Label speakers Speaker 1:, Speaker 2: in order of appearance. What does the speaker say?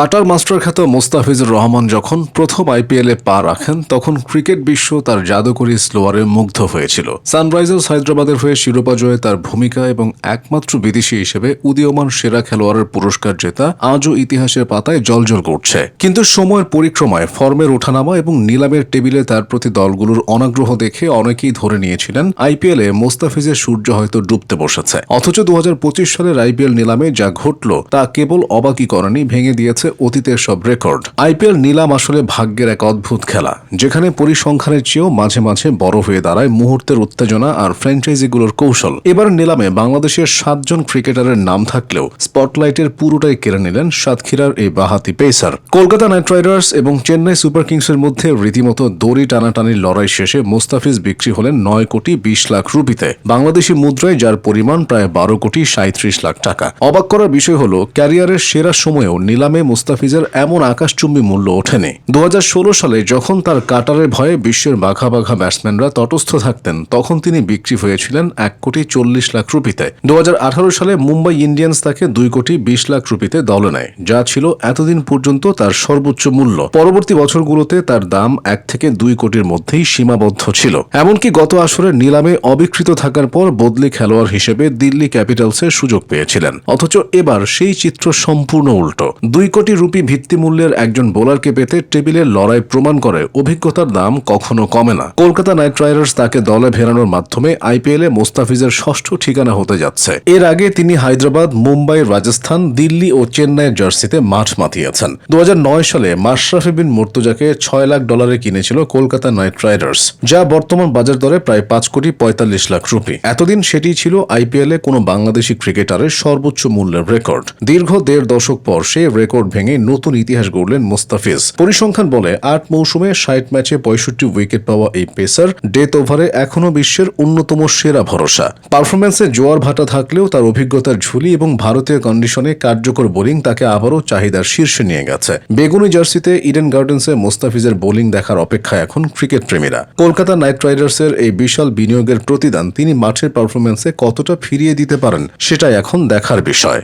Speaker 1: Cutter master খ্যাত মোস্তাফিজুর রহমান যখন প্রথম আইপিএলে পা রাখেন, তখন ক্রিকেট বিশ্ব তার জাদুকরী স্লোয়ারে মুগ্ধ হয়েছিল। সানরাইজার্স হায়দ্রাবাদের হয়ে শিরোপা জয়ে তার ভূমিকা এবং একমাত্র বিদেশি হিসেবে উদীয়মান সেরা খেলোয়াড়ের পুরস্কার জেতা আজও ইতিহাসের পাতায় জলজল করছে। কিন্তু সময়ের পরিক্রমায়, ফর্মের ওঠানামা এবং নিলামের টেবিলে তার প্রতি দলগুলোর অনাগ্রহ দেখে অনেকেই ধরে নিয়েছিলেন, আইপিএলে মোস্তাফিজের সূর্য হয়তো ডুবতে বসেছে। অথচ দু হাজার পঁচিশ সালের আইপিএল নিলামে যা ঘটল, তা কেবল অবাকই করেনি, ভেঙে দিয়েছে অতীতের সব রেকর্ড। আইপিএল নিলাম আসলে ভাগ্যের এক অদ্ভুত খেলা, যেখানে পরিসংখ্যানের চেয়েও মাঝে মাঝে বড় হয়ে দাঁড়ায় মুহূর্তের উত্তেজনা আর ফ্র্যাঞ্চাইজিগুলোর কৌশল। এবার নিলামে বাংলাদেশের সাতজন ক্রিকেটারের নাম থাকলেও স্পটলাইটের পুরোটাই কেড়ে নিলেন সাতক্ষীরার এই বাহাতি পেসার। কলকাতা নাইট রাইডার্স এবং চেন্নাই সুপার কিংসের মধ্যে রীতিমতো দড়ি টানাটানির লড়াই শেষে মোস্তাফিজ বিক্রি হলেন নয় কোটি বিশ লাখ রুপিতে। বাংলাদেশি মুদ্রায় যার পরিমাণ প্রায় বারো কোটি সাঁত্রিশ লাখ টাকা। অবাক করার বিষয় হল, ক্যারিয়ারের সেরা সময়েও নিলামে মুস্তাফিজের এমন আকাশচুম্বী মূল্য ওঠেনি। দু হাজার ষোলো সালে যখন তার কাটারের ভয়ে বিশ্বের বাঘা বাঘা ব্যাটসম্যানরা তটস্থ থাকতেন, তখন তিনি বিক্রি হয়েছিলেন এক কোটি চল্লিশ লাখ রুপিতে। দু সালে মুম্বাই ইন্ডিয়ান্স তাকে দুই কোটি বিশ লাখ রুপিতে দলে নেয়, যা ছিল এতদিন পর্যন্ত তার সর্বোচ্চ মূল্য। পরবর্তী বছরগুলোতে তার দাম এক থেকে দুই কোটির মধ্যেই সীমাবদ্ধ ছিল। এমনকি গত আসরের নিলামে অবিকৃত থাকার পর বদলি খেলোয়াড় হিসেবে দিল্লি ক্যাপিটালসের সুযোগ পেয়েছিলেন। অথচ এবার সেই চিত্র সম্পূর্ণ উল্টো। দুই কোটি রুপি ভিত্তিমূল্যের একজন বোলারকে পেতে টেবিলের লড়াই প্রমাণ করে অভিজ্ঞতার দাম কখনো কমে না। কলকাতা নাইট রাইডার্স তাকে দলে ফেরানোর মাধ্যমে আইপিএলে মোস্তাফিজের ষষ্ঠ ঠিকানা হতে যাচ্ছে। এর আগে তিনি হায়দ্রাবাদ, মুম্বাই, রাজস্থান, দিল্লি ও চেন্নাইয়ের জার্সিতে মাঠ মাতিয়েছেন। দু হাজার নয় সালে মাশরাফি বিন মুর্তুজাকে ছয় লাখ ডলারে কিনেছিল কলকাতা নাইট রাইডার্স, যা বর্তমান বাজার দরে প্রায় পাঁচ কোটি পঁয়তাল্লিশ লাখ রুপি। এতদিন সেটি ছিল আইপিএলে কোনো বাংলাদেশি ক্রিকেটারের সর্বোচ্চ মূল্যের রেকর্ড। দীর্ঘ দেড় দশক পর সে রেকর্ড ভেঙে নতুন ইতিহাস গড়লেন মোস্তাফিজ। পরিসংখ্যান বলে, আট মৌসুমে ষাট ম্যাচে পঁয়ষট্টি উইকেট পাওয়া এই পেসার ডেথ ওভারে এখনও বিশ্বের অন্যতম সেরা ভরসা। পারফরম্যান্সে জোয়ার ভাটা থাকলেও তার অভিজ্ঞতার ঝুলি এবং ভারতীয় কন্ডিশনে কার্যকর বোলিং তাকে আবারও চাহিদার শীর্ষে নিয়ে গেছে। বেগুনি জার্সিতে ইডেন গার্ডেন্সে মোস্তাফিজের বোলিং দেখার অপেক্ষা এখন ক্রিকেট প্রেমীরা। কলকাতা নাইট রাইডার্সের এই বিশাল বিনিয়োগের প্রতিদান তিনি মাঠের পারফরম্যান্সে কতটা ফিরিয়ে দিতে পারেন, সেটাই এখন দেখার বিষয়।